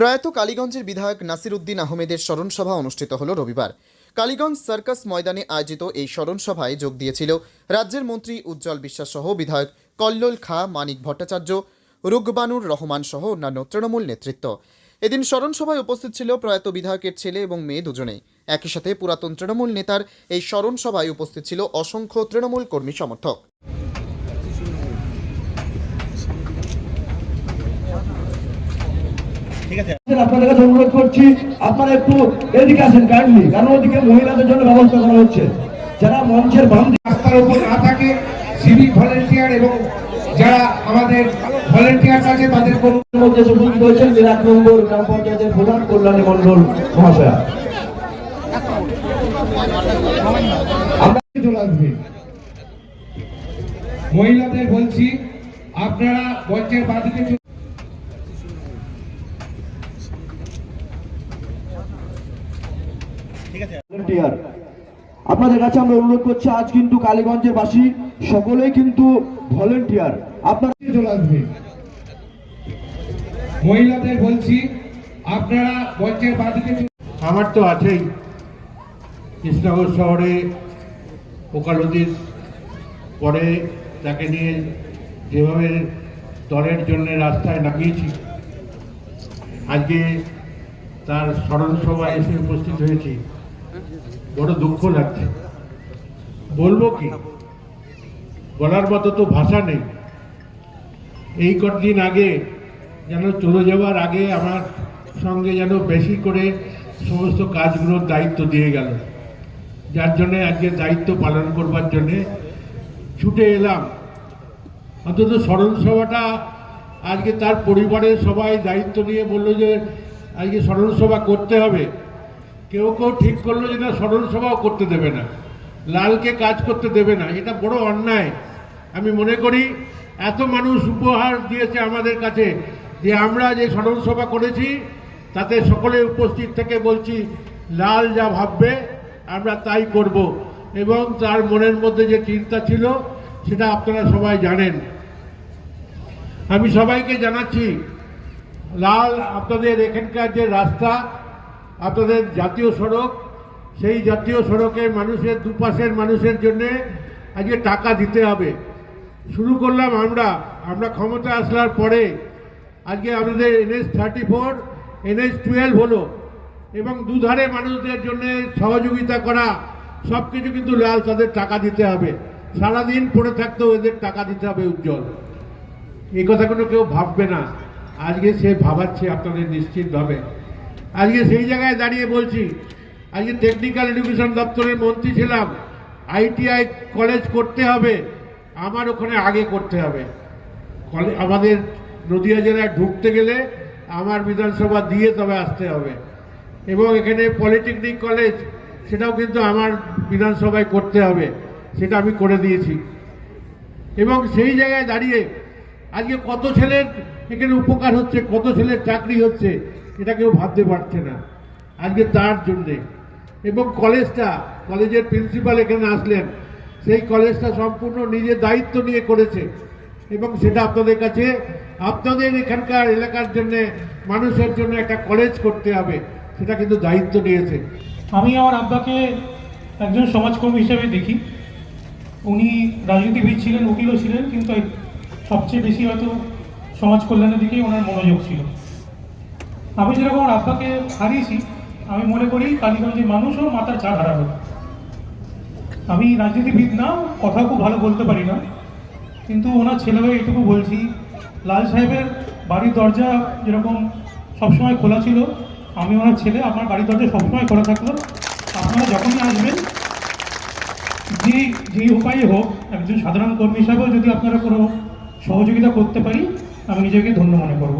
প্রয়াত কালীগঞ্জের বিধায়ক নাসির উদ্দিন আহমেদের স্মরণসভা অনুষ্ঠিত হল রবিবার। কালীগঞ্জ সার্কাস ময়দানে আয়োজিত এই স্মরণসভায় যোগ দিয়েছিল রাজ্যের মন্ত্রী উজ্জ্বল বিশ্বাস সহ বিধায়ক কল্লোল খা, মানিক ভট্টাচার্য, রুগবানুর রহমান সহ অন্যান্য তৃণমূল নেতৃত্ব। এদিন স্মরণ সভায় উপস্থিত ছিল প্রয়াত বিধায়কের ছেলে এবং মেয়ে দুজনেই একই সাথে পুরাতন তৃণমূল নেতার এই স্মরণ সভায় উপস্থিত ছিল অসংখ্য তৃণমূল কর্মী সমর্থক। আপনাদের কাছে অনুরোধ করছি। আপনারা একটু এদিকে আসেন কাইন্ডলি কারণ ওদিকে মহিলাদের জন্য ব্যবস্থা করা হচ্ছে। যারা মঞ্চের বাম রাস্তার উপর না থাকে সিভিক ভলেন্টিয়ার এবং যারা আমাদের ভলেন্টিয়ার আছে তাদের মধ্যে উপস্থিত হয়েছেন বিরাট নম্বর গ্রাম পঞ্চায়েতের প্রধান কল্যাণী মন্ডল মহাশয়া। মহিলাদের বলছি আপনারা মঞ্চের বাদিকে চলে- ভলেন্টিয়ার আপনাদের কাছে আমরা অনুরোধ করছি আজ কিন্তু কালীগঞ্জের বাসী সকলেই কিন্তু ভলেন্টিয়ার আপনারা চলে আসবে? মহিলাদের বলছি আপনারা মঞ্চের বাদিকে আমার তো আছেই। কৃষ্ণনগর শহরে ওকালতির পরে তাকে নিয়ে যেভাবে দলের জন্য রাস্তায় নামিয়েছি আজকে তার স্মরণ সভায় এসে উপস্থিত হয়েছি। বড় দুঃখ লাগছে। বলব কি? বলার মতো তো ভাষা নেই। এই কদিন আগে যেন চলে যাওয়ার আগে আমার সঙ্গে যেন বেশি করে সমস্ত কাজগুলোর দায়িত্ব দিয়ে গেল। যার জন্যে আজকে দায়িত্ব পালন করবার জন্যে ছুটে এলাম। অন্তত স্মরণ সভাটা আজকে তার পরিবারের সবাই দায়িত্ব নিয়ে বলল যে আজকে স্মরণ সভা করতে হবে। কেউ কেউ ঠিক করল যে না স্মরণ সভাও করতে দেবে না। লালকে কাজ করতে দেবে না, এটা বড় অন্যায়। আমি মনে করি, এত মানুষ উপহার দিয়েছে আমাদের কাছে যে আমরা যে স্মরণ সভা করেছি, তাতে সকলে উপস্থিত থেকে বলছি, লাল যা ভাববে, আমরা তাই করব। এবং তার মনের মধ্যে যে চিন্তা ছিল, সেটা আপনারা সবাই জানেন। আমি সবাইকে জানাচ্ছি, লাল, আপনাদের এখানকার যে রাস্তা আপনাদের জাতীয় সড়ক, সেই জাতীয় সড়কের মানুষের, দুপাশের মানুষের জন্য আজকে টাকা দিতে হবে। শুরু করলাম আমরা। আমরা ক্ষমতা আসলার পরে আজকে আমাদের NS thirty four NS twelve হলো এবং দুধারে মানুষদের জন্য সহযোগিতা করা সব কিছু কিন্তু লাল তাদের টাকা দিতে হবে। সারাদিন পড়ে থাকতেও এদের টাকা দিতে হবে উজ্জ্বল। এই কথাগুলো কেউ ভাববে না। আজকে সে ভাবাচ্ছে আপনাদের নিশ্চিতভাবে। আজকে সেই জায়গায় দাঁড়িয়ে বলছি, আজকে টেকনিক্যাল এডুকেশন দপ্তরের মন্ত্রী ছিলাম আইটিআই কলেজ করতে হবে, আমার ওখানে আগে করতে হবে। আমাদের নদিয়া জেলায় ঢুকতে গেলে আমার বিধানসভা দিয়ে তবে আসতে হবে। এবং এখানে পলিটেকনিক কলেজ সেটাও কিন্তু আমার বিধানসভায় করতে হবে, সেটা আমি করে দিয়েছি। এবং সেই জায়গায় দাঁড়িয়ে আজকে কত ছেলের এখানে উপকার হচ্ছে, কত ছেলের চাকরি হচ্ছে এটা কেউ ভাবতে পারছে না। আজকে তার জন্যে। এবং কলেজটা, কলেজের প্রিন্সিপাল এখানে আসলেন। সেই কলেজটা সম্পূর্ণ নিজের দায়িত্ব নিয়ে করেছে। এবং সেটা আপনাদের কাছে, আপনাদের এখানকার এলাকার জন্যে, মানুষের জন্য একটা কলেজ করতে হবে। সেটা কিন্তু দায়িত্ব নিয়েছে। আমি আমার আব্বাকে একজন সমাজকর্মী হিসেবে দেখি। উনি রাজনীতিবিদ ছিলেন, উকিলও ছিলেন, কিন্তু সবচেয়ে বেশি হয়তো সমাজ কল্যাণের দিকেই ওনার মনোযোগ ছিল। আমি যেরকম আব্বাকে হারিয়েছি, আমি মনে করি কালীগঞ্জের মানুষও মাথার চা হারাবে। আমি রাজনীতিবিদ না কথা খুব ভালো বলতে পারি না। কিন্তু ওনার ছেলে এটুকু বলছি, লাল সাহেবের বাড়ির দরজা যেরকম সবসময় খোলা ছিল, আমি ওনার ছেলে, আমার বাড়ির দরজা সবসময় খোলা থাকল। আপনারা যখনই আসবেন, যে যেই উপায়ে হোক, একজন সাধারণ কর্মী হিসাবেও যদি আপনারা কোনো সহযোগিতা করতে পারি, আমি নিজেকে ধন্য মনে করব।